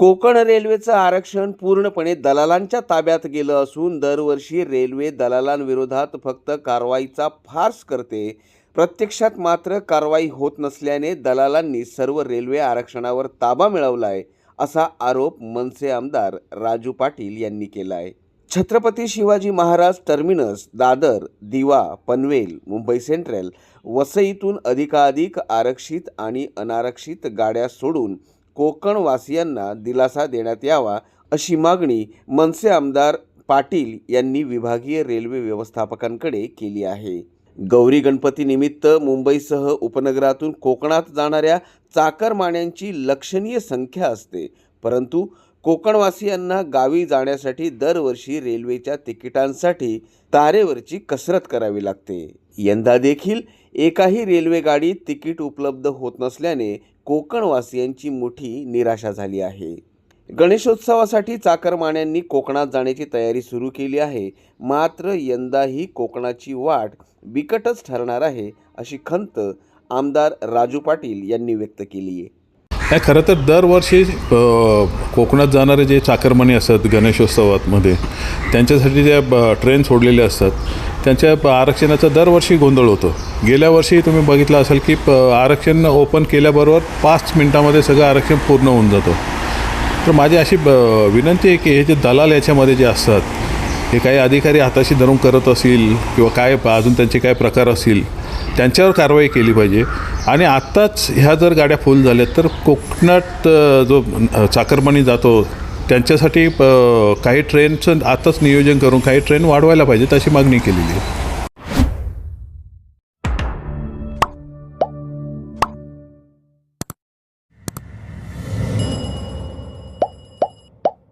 कोकण रेल्वेचं आरक्षण पूर्णपणे दलालांच्या ताब्यात गेलं असून दरवर्षी रेल्वे दलालांविरोधात फक्त कारवाईचा फार्स करते. प्रत्यक्षात मात्र कारवाई होत नसल्याने दलालांनी सर्व रेल्वे आरक्षणावर ताबा मिळवला आहे असा आरोप मनसे आमदार राजू पाटील यांनी केला आहे छत्रपती शिवाजी महाराज टर्मिनस दादर दिवा पनवेल मुंबई सेंट्रल वसईतून अधिकाधिक आरक्षित आणि अनारक्षित गाड्या सोडून कोकणवासियांना दिलासा देण्यात यावा अशी मागणी मनसे आमदार पाटील यांनी विभागीय रेल्वे व्यवस्थापकांकडे केली आहे. गौरी गणपतीनिमित्त मुंबईसह उपनगरातून कोकणात जाणाऱ्या चाकरमान्यांची लक्षणीय संख्या असते. परंतु कोकणवासियांना गावी जाण्यासाठी दरवर्षी रेल्वेच्या तिकिटांसाठी तारेवरची कसरत करावी लागते. यंदा देखील एकाही रेल्वे गाडीत तिकीट उपलब्ध होत नसल्याने कोकणवासियांची मोठी निराशा झाली आहे. गणेशोत्सवासाठी चाकरमान्यांनी कोकणात जाण्याची तयारी सुरू केली आहे. मात्र यंदाही कोकणाची वाट बिकटच ठरणार आहे अशी खंत आमदार राजू पाटील यांनी व्यक्त केली आहे नाही खरं तर दरवर्षी कोकणात जाणारे जे चाकरमानी असतात गणेशोत्सवामध्ये त्यांच्यासाठी ज्या ब- ट्रेन सोडलेल्या असतात त्यांच्या आरक्षणाचा दरवर्षी गोंधळ होतो. गेल्या वर्षी तुम्ही बघितलं असेल की प आरक्षण ओपन केल्याबरोबर पाच मिनटामध्ये सगळं आरक्षण पूर्ण होऊन जातं. तर माझी अशी ब विनंती आहे की हे जे दलाल याच्यामध्ये जे असतात हे काही अधिकारी हाताशी धरून करत असतील किंवा काय अजून त्यांचे काय प्रकार असतील त्यांच्यावर कारवाई केली पाहिजे. आणि आत्ताच ह्या जर गाड्या फुल झाल्या तर कोकणात जो चाकरमानी जातो त्यांच्यासाठी काही ट्रेनचं आत्ताच नियोजन करून काही ट्रेन वाढवायला पाहिजेत अशी मागणी केलेली आहे.